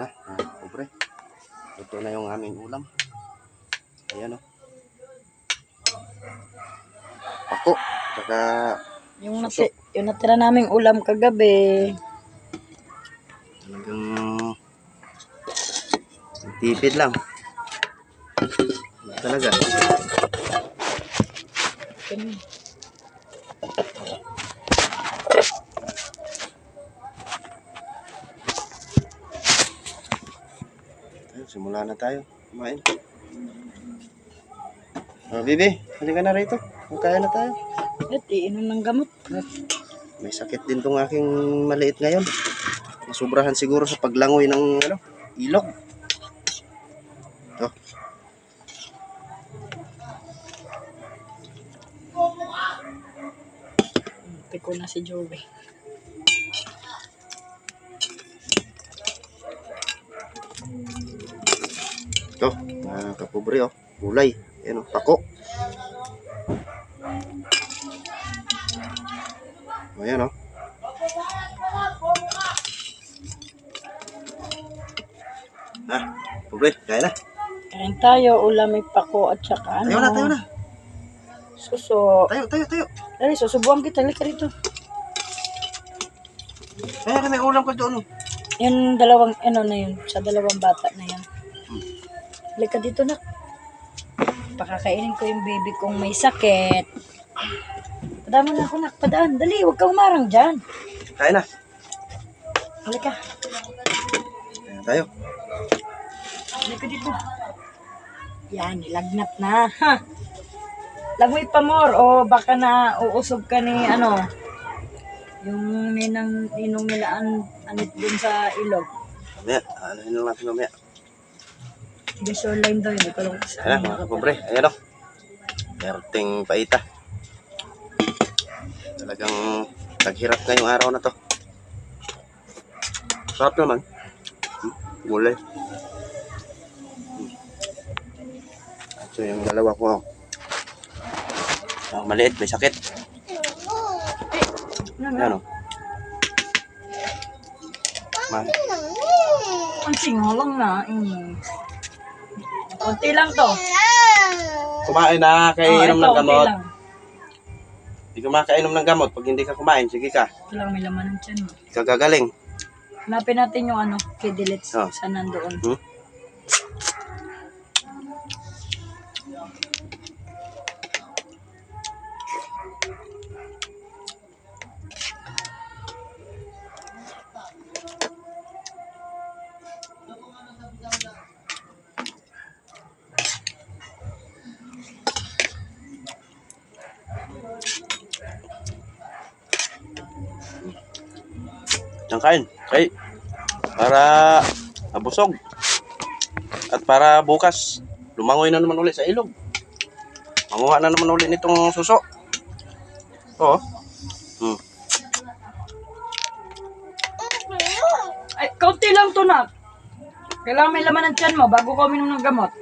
na, ah, pobre. Ito na yung aming ulam. Ayan o. Pako. Saka, Yung, nati, yung natira naming ulam kagabi. talagang tipid lang. Talaga. Ganun. Simula na tayo. Kumain. Oh, Bibi, halika na rito. Kaya na tayo. At iinom ng gamot. May sakit din tong aking maliit ngayon. Masubrahan siguro sa paglangoy ng ano, ilog. Oh. Piko na si Joey. Ito, mga kapobre oh. Gulay. Yan oh, pako. O yan oh. Ah, pobre, kaya na. Kain tayo, ulam may pako at saka ano. Tayo na, tayo na. Suso. Tayo, tayo, tayo. Dali, susubuan kita. Halika rito. Kaya na may ulam ka doon. Yung dalawang, ano na yun, sa dalawang bata na yan. Halika dito na. Pakakainin ko yung baby kong may sakit. Padama na ako nak, padaan. Dali, huwag kang umarang dyan. Kaya na. Halika. Kaya na tayo. Halika dito. Yan, nilagnat na. Ha? Lagoy pa more o baka na uusog ka ni ano yung ninang ninong anit dun sa ilog. Mamaya, ano yun lang natin mamaya. Gasol line daw yun. Ikaw lang sa Ayan na, mga kapobre. Ayan o. Merting paita. Talagang naghirap ngayong araw na to. Sarap naman. Hmm, Gulay. Hmm. So yung dalawa ko. Oh, maliit, may sakit. Ayan o. Ma Ang singalang na. Mm. Konti lang to. kumain na, Oh, kainom ito, ng gamot. Hindi ka makainom ng gamot. Pag hindi ka kumain, sige ka. Ito lang may laman ng tiyan mo. Kagagaling. Hanapin natin yung ano, kidilits Oh. sa nandoon. Hmm? Ang kain. Kay para mabusog. At para bukas lumangoy na naman ulit sa ilog. Manguha na naman ulit nitong suso. Oo. Hmm. Ay, konti lang to na. Kailangan may laman ng tiyan mo bago ka uminom ng gamot.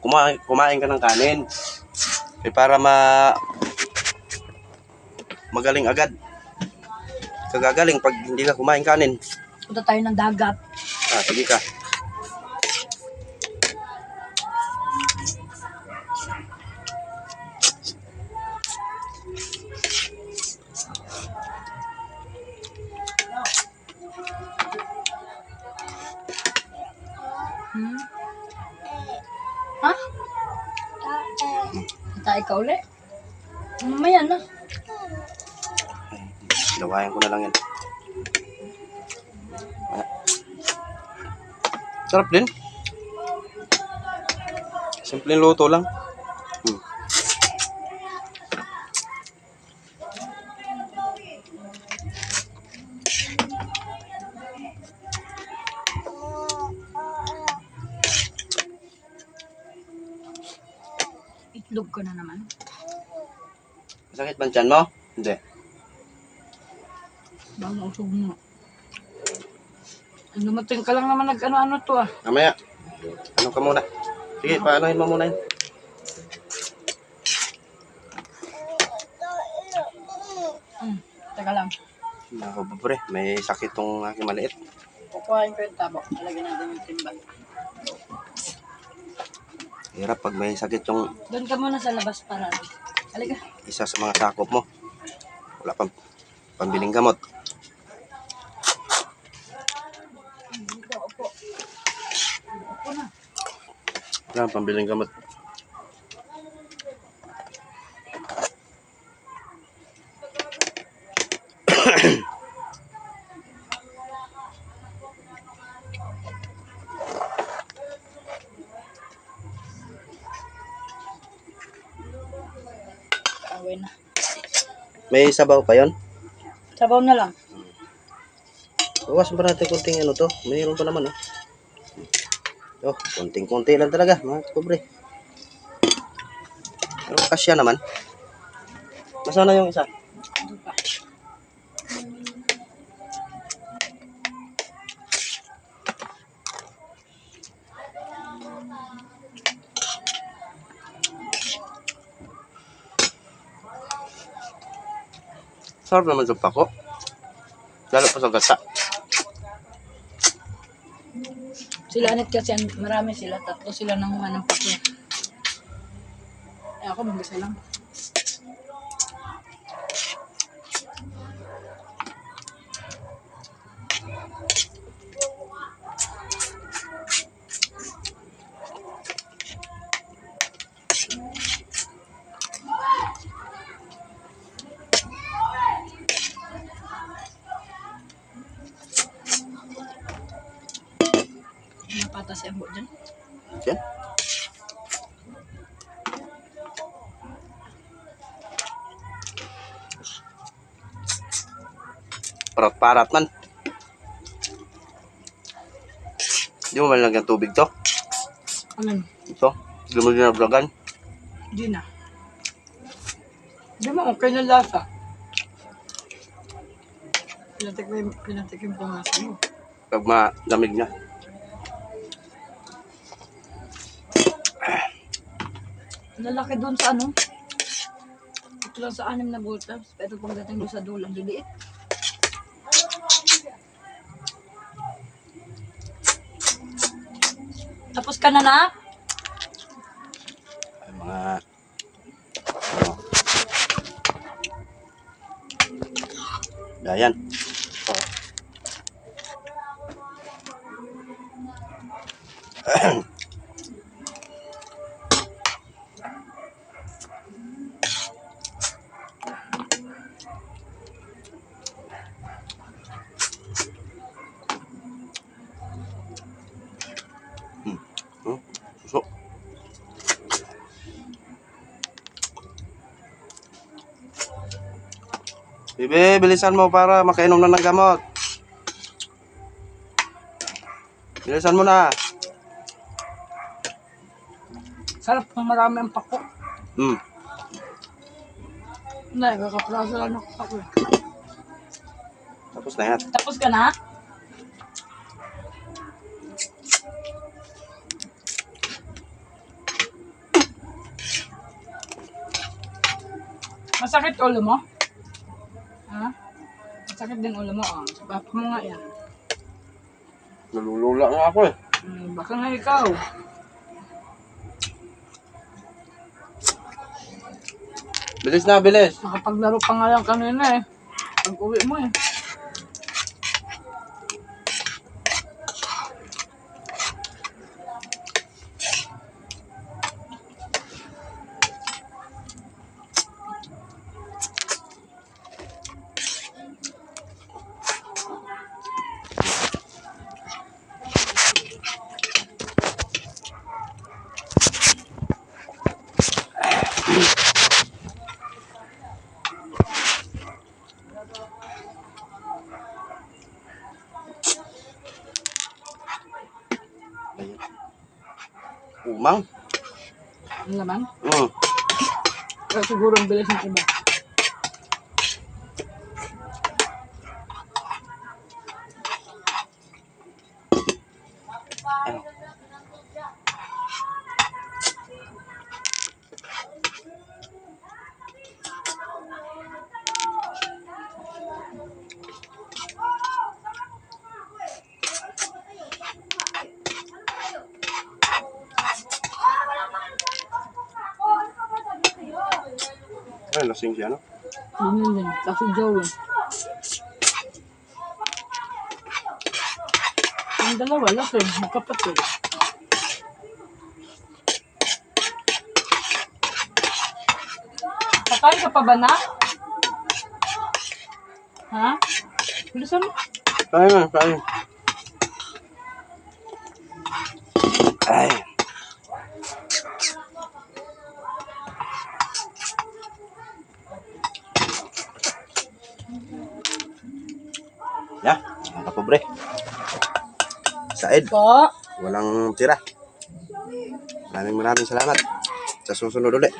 Kumain, kumain ka ng kanin. Eh, para ma magaling agad. Kagagaling pag hindi ka kumain kanin. Punta tayo ng dagat. Ah, sige ka. Hmm? Ha? Tayo ka uli? Mamaya na. Gawain ko na lang yan. Ah. Sarap din. Simpleng luto lang. Hmm. Itlog ko na naman. Masakit ba tiyan mo? Hindi. Bang usog mo. Dumating ka lang naman nag-ano-ano to ah. Mamaya. Ano ka muna? Sige, paanohin mo muna yun. Hmm, teka lang. Na Ako ba pre, may sakit tong aking maliit. Kukuhain ko yung tabo. Talagyan natin yung timba. Hirap pag may sakit yung Doon ka muna sa labas para. Halika. isa sa mga sakop mo. Wala pang pambiling gamot. Dito, upo. Upo na. Pang pambiling gamot. Away na. May sabaw pa yon? Sabaw na lang. Bawasan pa natin konting ano to. Mayroon pa naman oh. Oh, konting-konti lang talaga mga kubre. Pero kasya naman. Nasaan na yung isa? Sarap naman sa pako. Lalo pa sa gata. Sila anit kasi marami sila. Tatlo sila nang ng pakya. Eh ako mag-isa lang. Yan. Parat-parat man. Di mo malagyan tubig to? Ano? Ito? Di mo dinablagan? Di na. Di mo, okay na lasa. Pinatikim, pinatikim ko nga sa'yo. Pag malamig na. Lalaki doon sa ano? Ito lang sa anim na voltas. Pero pagdating doon sa dulo, liliit. Tapos ka na na? Ay, mga... Ano? Dayan. Oh. Bibi, bilisan mo para makainom na ng gamot. Bilisan mo na. Sarap ng marami ang pako. Hmm. Hindi, kakapraso lang ako ako eh. Tapos na yan. Tapos ka na? Masakit ulo mo? Ha? Masakit din ulo mo, ah. Baka mo nga yan. Nalulula nga ako eh. Hmm, baka nga ikaw. Bilis na, bilis. Nakapaglaro pa nga yan kanina eh. Pag uwi mo eh. Umang. Ang laman. Hmm. Pero siguro ang bilis ng iba. Lasing siya, no? Yun din. Kasi Joey. Ang dalawa, laki. Magkapatid. Kakain ka pa ba na? Ha? Bilisan mo. Kaya nga, kaya. Ay. Ya, mga kapobre. Said, Po. walang tira. Maraming maraming salamat. Sa susunod ulit.